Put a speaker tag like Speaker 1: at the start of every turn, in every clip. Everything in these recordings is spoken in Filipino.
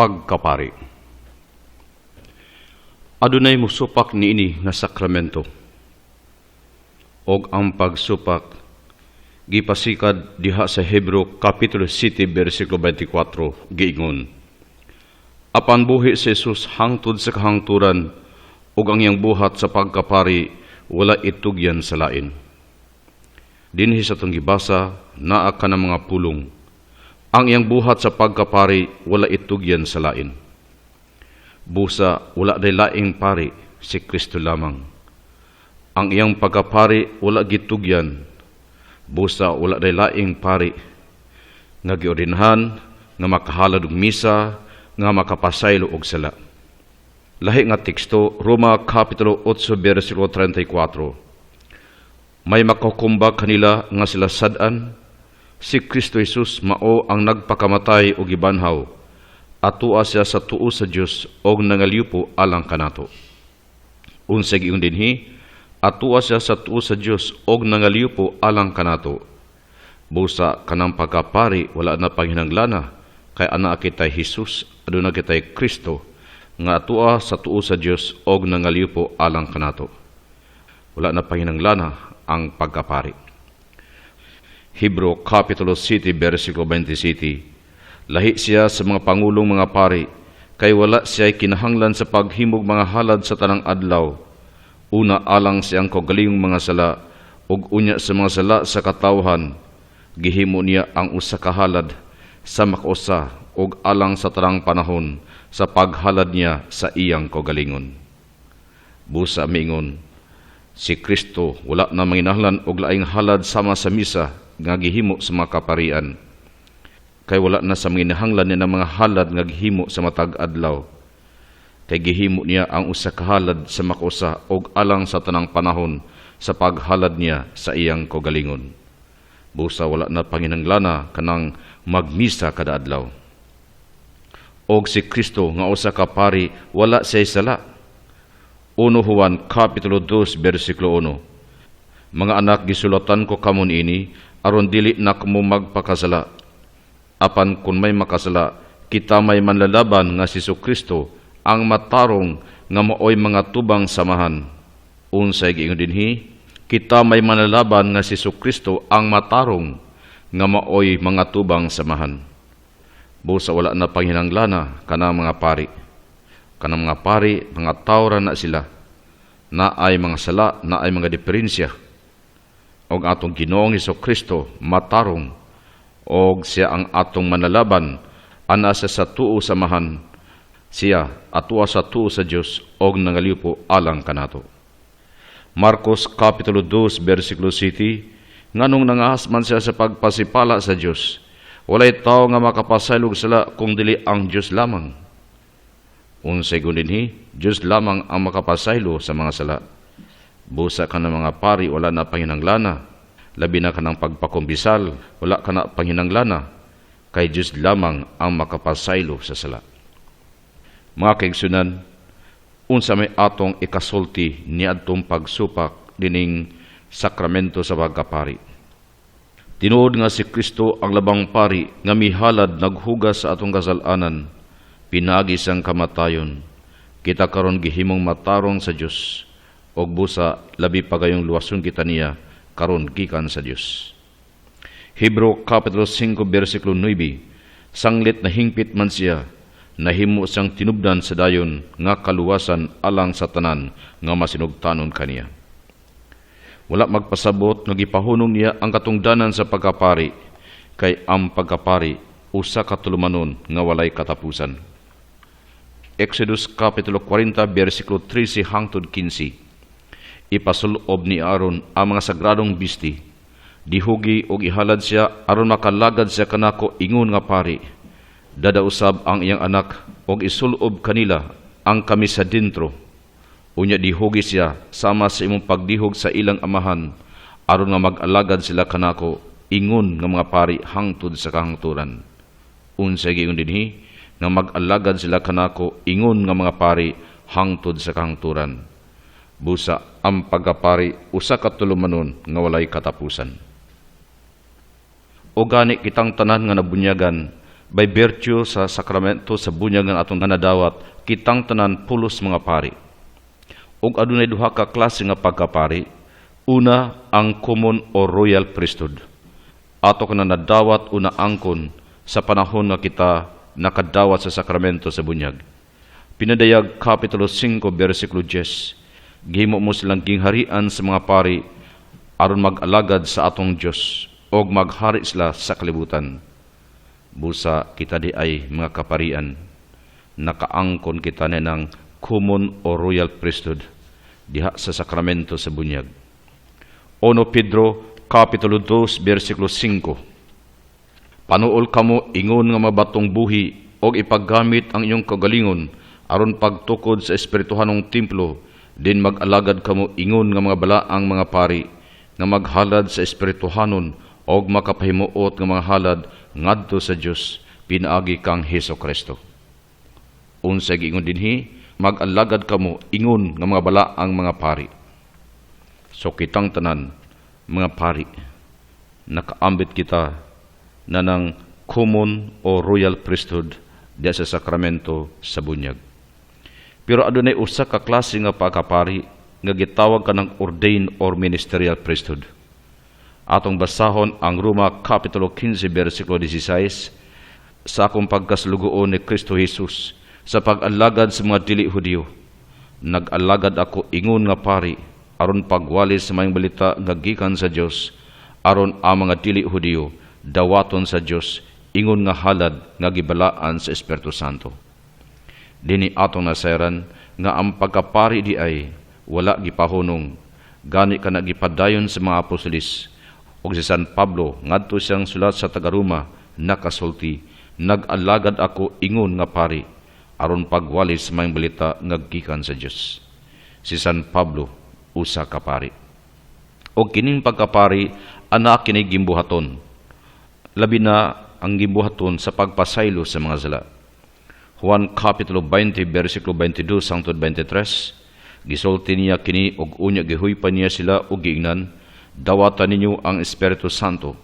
Speaker 1: pagkapari. Adunay musupak niini nga sakramento. Og ang pagsupak gipasikad diha sa Hebro kapitulo 7 bersikulo 24 giingon. Apan buhi si Jesus hangtod sa kahangturan ug ang iyang buhat sa pagkapari wala itugyan sa lain. Dinhi sa tong gibasa naa ka ng mga pulong. Ang iyang buhat sa pagkapari wala itugyan sa lain. Busa wala day laing pari si Kristo lamang. Ang iyang pagkapari wala gitugyan. Busa wala day laing pari nga giordinhan nga makahalad og misa nga makapasaylo og sala. Lahi nga teksto Roma kapitulo 8 bersikulo 34. May makakumbag kanila nga sila sadan si Kristo Jesus mao ang nagpakamatay og gibanhaw atua siya sa tuo sa Dios og nangalyupo alang kanato. Unsa giun dinhi atua siya sa tuo sa Dios og nangalyupo alang kanato. Busa kanang pagkapari wala na panghinanglana kay ana kitay Jesus aduna kitay Kristo nga atua sa tuo sa Dios og nangalyupo alang kanato. Wala na panghinanglana ang pagkapari. Hebro Kapitulo 7, versikulo 27 Lahi siya sa mga pangulong mga pari, kay wala siya kinahanglan sa paghimog mga halad sa tanang adlaw. Una alang siyang kogalingong mga sala, ug unya sa mga sala sa katawhan, gihimo niya ang usa ka halad sa makusa ug alang sa tanang panahon sa paghalad niya sa iyang kogalingon. Busa mingon, si Kristo wala na manginahlan og laing halad sama sa misa nga gihimo sa mga kaparian. Kay wala na sa manginahanglan niya ng mga halad nga gihimo sa matag adlaw kay gihimo niya ang usa ka halad sa makusa og alang sa tanang panahon sa paghalad niya sa iyang kogalingon. Busa wala na panginanglana kanang magmisa kada adlaw. Og si Kristo nga usa ka pari wala siya sala. 1 Juan Kapitulo 2 versikulo 1 Mga anak gisulatan ko kamon ini aron dili na kamo magpakasala. Apan kun may makasala kita may manlalaban nga si Kristo ang matarong nga maoy mga tubang samahan. Unsay giingon dinhi kita may manlalaban nga si Kristo ang matarong nga maoy mga tubang samahan. Busa wala na panghinanglana kana mga pari. Kanang mga pari, mga tawra na sila, na ay mga sala, na ay mga diferensya. Og atong ginoong iso Kristo, matarong, og siya ang atong manalaban, ana siya sa tuo samahan, siya atua sa tuo sa Dios og nangaliw po alang kanato. Marcos Kapitulo 2, versikulo 7, nganong nangahasman siya sa pagpasipala sa Dios, walay tao nga makapasaylog sila kung dili ang Dios lamang Unsay gundinhi, Diyos lamang ang makapasaylo sa mga sala. Busa ka ng mga pari, wala na panginanglana. Labi na ka ng pagpakumbisal, wala ka na panginanglana. Kay Diyos lamang ang makapasaylo sa sala. Mga kaigsunan, unsa may atong ikasulti ni adtong pagsupak dining sakramento sa pagkapari. Tinuod nga si Kristo ang labang pari nga mihalad naghugas sa atong kasalanan pinagi sang kamatayon, kita karon gihimong matarong sa Dios og busa labi pa gayong luwason kita niya karon gikan sa Dios. Hebro Kapitulo 5 versikulo 9 Sanglit na hingpit man siya nahimo siyang tinubdan sa dayon nga kaluwasan alang sa tanan nga masinugtanon kaniya. Wala magpasabot nga gipahunong niya ang katungdanan sa pagkapari kay ang pagkapari usa ka tulumanon nga walay katapusan. Exodus Kapitulo 40, versikulo 13 hangtod 15. Ipasulob ni Aaron ang mga sagradong bisti. Dihugi og ihalad siya aron makalagad siya kanako ingon nga pari. Dadausab ang iyang anak og isulob kanila ang kami sa dentro. Unya dihugi siya sama sa imong pagdihog sa ilang amahan aron nga mag-alagad sila kanako ingon nga mga pari hangtod sa kahangturan. Unsay giingon dinhi nga mag-alagad sila kanako ingon nga mga pari hangtod sa kahangturan. Busa ang pagkapari usa ka tulumanon nga walay katapusan. O gani kitang tanan nga nabunyagan by virtue sa sakramento sa bunyag nga atong nanadawat kitang tanan pulos mga pari. Ug adunay duha ka klase nga pagkapari. Una, ang common o royal priesthood. Ato ka nadawat una angkon sa panahon nga kita nakadawat sa sakramento sa bunyag. Pinadayag Kapitulo 5, versikulo 10. Gihimo mo silang gingharian sa mga pari aron mag-alagad sa atong Dios og maghari sila sa kalibutan. Busa kita di ay mga kaparian. Nakaangkon kita na ng common o royal priesthood diha sa sakramento sa bunyag. Ono Pedro, Kapitulo 2, versikulo 5. Panuol kamo ingon nga mabatong buhi og ipaggamit ang inyong kagalingon aron pagtukod sa espirituhanong templo din mag-alagad kamo ingon nga mga balaang mga pari nga maghalad sa espirituhanon og makapahimuot nga mga halad ngadto sa Dios pinaagi kang Heso Kristo. Unsay giingon dinhi mag-alagad kamo ingon nga mga balaang mga pari. So kitang tanan mga pari nakaambit kita na ng common o royal priesthood diya sa sakramento sa bunyag. Pero adunay usa ka klase nga pagkapari nga gitawag ka ng ordained or ministerial priesthood. Atong basahon ang Roma Kapitulo 15 versikulo 16 sa akong pagkaslugoon ni Kristo Jesus sa pag-alagad sa mga dili Hudiyo. Nag-alagad ako ingon nga pari aron pagwali sa mayong balita nga gikan sa Dios aron ang mga dili Hudiyo dawaton sa Dios ingon nga halad nga gibalaan sa Espiritu Santo. Dini atong naseran nga ang pagkapari di ay wala gipahunong gani ka nagipadayon sa mga apostolis ug si San Pablo ngadto siyang sulat sa taga-Roma nakasulti nag-alagad ako ingon nga pari aron pagwali sa mayong balita nga gikan sa Dios. Si San Pablo usa ka pari. O kining pagkapari ana kini gimbuhaton. Labi na ang gimbuhaton sa pagpasaylo sa mga sala. Juan Kapitulo 20, versikulo 22 hangtod 23, gisulti niya kini og unya gihuypan niya sila og giingnan, dawatan ninyo ang Espiritu Santo.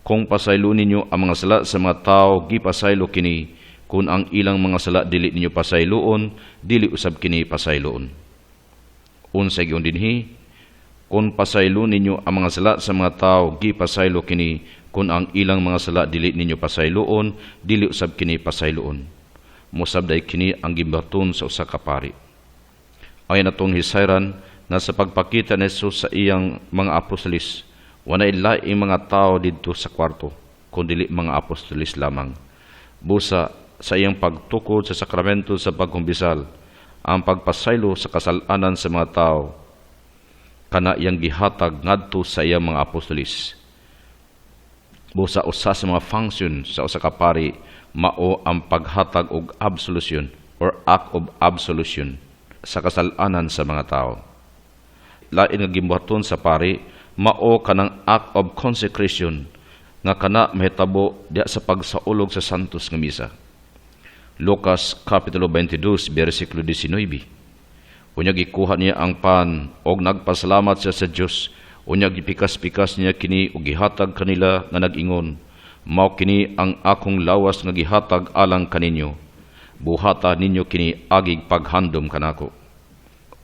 Speaker 1: Kung pasaylo ninyo ang mga sala sa mga tao, gipasaylo kini, kung ang ilang mga sala dili ninyo pasayloon, dili usab kini pasayloon. Unsay giun dinhi, kung pasaylo ninyo ang mga sala sa mga tao, gipasaylo kini, kung ang ilang mga sala dili ninyo pasayloon, dili usab kini pasayloon musabday kini ang gibaton sa usa ka pari. Ay natong hisayran na sa pagpakita ni Jesus sa iyang mga apostolis, wala laing mga tao didto sa kwarto, kundi mga apostolis lamang. Busa sa iyang pagtukod sa sakramento sa pagkumbisal, ang pagpasaylo sa kasalanan sa mga tao, kana iyang gihatag ngadto sa iyang mga apostolis. Busa usa sa mga function sa usa ka pari mao ang paghatag og absolution or act of absolution sa kasalanan sa mga tao. Lain nga gimbuhaton sa pari mao kanang act of consecration nga kana mahitabo diha sa pagsaulog sa santos nga misa. Lucas kapitulo 22 bersikulo 19. Unya gikuha niya ang pan og nagpasalamat siya sa Dios. Unya gipikas-pikas niya kini ug gihatag kanila nga nag-ingon mao kini ang akong lawas nga gihatag alang kaninyo. Buhata ninyo kini agig paghandom kanako.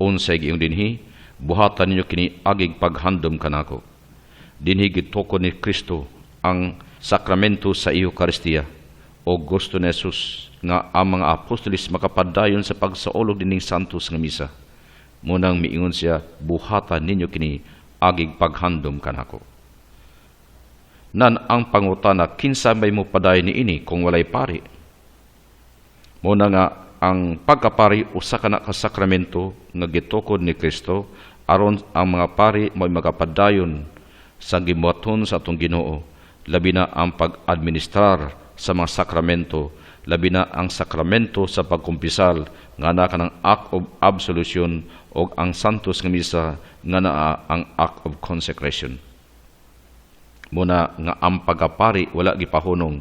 Speaker 1: Unsay giing dinhi buhata ninyo kini agig paghandom kanako. Dinhi gitoko ni Kristo ang sakramento sa Eucharistia. O gusto ni Jesus nga ang mga apostolis makapadayon sa pagsaulog dining santos nga misa. Munang miingon siya buhata ninyo kini agig paghandom kanako nan ang pangutana kinsa may mo paday ni ini kung walay pari. Muna nga ang pagkapari usa ka na ka sakramento nga gitukod ni Kristo aron ang mga pari mo magapadayon sa gimuaton sa atong Ginoo labi na ang pag-administrar sa mga sakramento labi na ang sakramento sa pagkumpisal nga na kanang act of absolution o ang santos nga misa nga naa ang act of consecration muna nga ang pagkapari wala gipahunong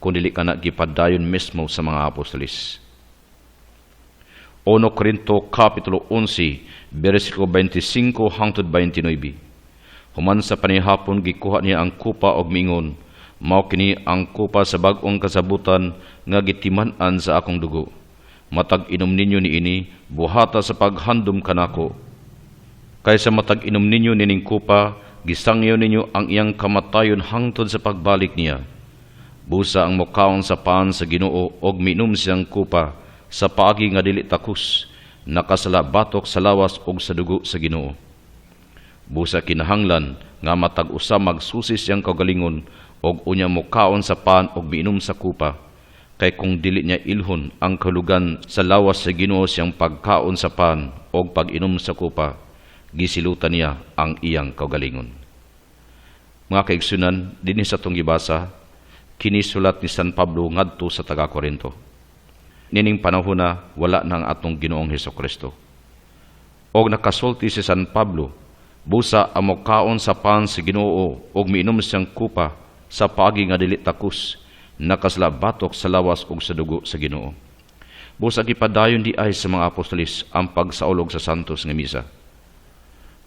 Speaker 1: kung dili ka na gipadayon mismo sa mga apostolis. 1 Corinto Kapitulo 11, versikulo 25 hangtod 29. Human sa panihapon gikuha niya ang kupa og mingon, Mao kini ang kupa sa bag-ong kasabutan nga gitiman-an sa akong dugo. Matag inom ninyo ni ini, buhata sa paghandom kanako. Kaysa matag inom ninyo nining kupa, gisangyo ninyo ang iyang kamatayon hangtod sa pagbalik niya. Busa ang mukaon sa paan sa Ginoo og minom siyang kupa sa paagi nga dili takus, nakasala batok sa lawas og sa dugo sa Ginoo. Busa kinahanglan nga matag usa magsusi siyang kagalingon og unya mukaon sa paan og miinom sa kupa kay kung dili niya ilhon ang kalugan sa lawas sa Ginoo siyang pagkaon sa paan og pag-inom sa kupa gisilutan niya ang iyang kagalingon. Mga kaigsunan, dinhi sa tong gibasa, kini sulat ni San Pablo ngadto sa taga Korinto. Nining panahon na wala nang atong Ginoong Heso Kristo. Og nakasulti si San Pablo, busa ang mokaon sa pan sa Ginoo og miinom siyang kupa sa paagi nga dili takus, nakasla batok sa lawas ug sa dugo sa Ginoo. Busa gipadayon di ay sa mga apostolis ang pagsaulog sa santos nga misa.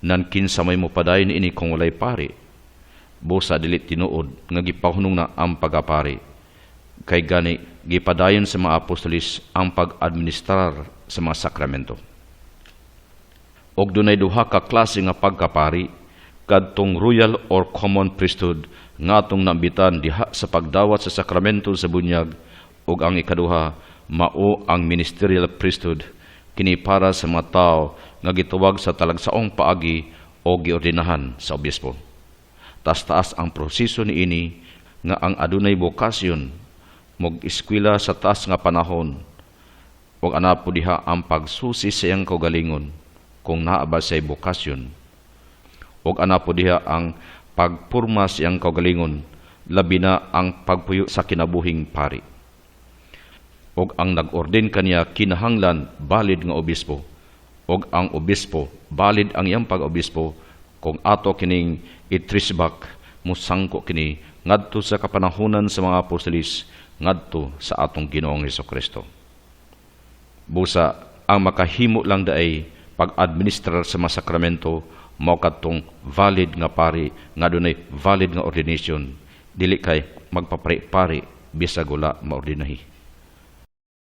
Speaker 1: Nan kinsa may mopadayon ini kung walay pari, busa dili tinuod nga gipahunong na ang pagapari. Kay gani gipadayon sa mga apostolis ang pag-administrar sa mga sakramento. Og dunay duha ka klase nga pagkapari kadtong royal or common priesthood nga atong nambitan diha sa pagdawat sa sakramento sa bunyag ug ang ikaduha mao ang ministerial priesthood kini para sa mga tao nga gituwag sa talagsaong paagi o giordinahan sa obispo. Taas-taas ang proseso ni ini nga ang adunay bokasyon mog eskwela sa taas nga panahon ug ana po diha ang pagsusi sa iyang kaugalingon kung naa ba say bokasyon ug ana po diha ang pagpurma sa iyang kaugalingon. Labi na ang pagpuyo sa kinabuhing pari. Ug ang nag-orden kaniya kinahanglan balid nga obispo. Ug ang obispo balid ang iyang pag-obispo kung ato kining itrisbak musangko kini ngadto sa kapanahunan sa mga apostolis ngadto sa atong Ginoong Kristo. Busa ang makahimo lang daay pag-administrar sa mga sakramento mao kadtong valid nga pari nga dunay valid nga ordination dili kay magpapare-pare bisag wala maordinahi.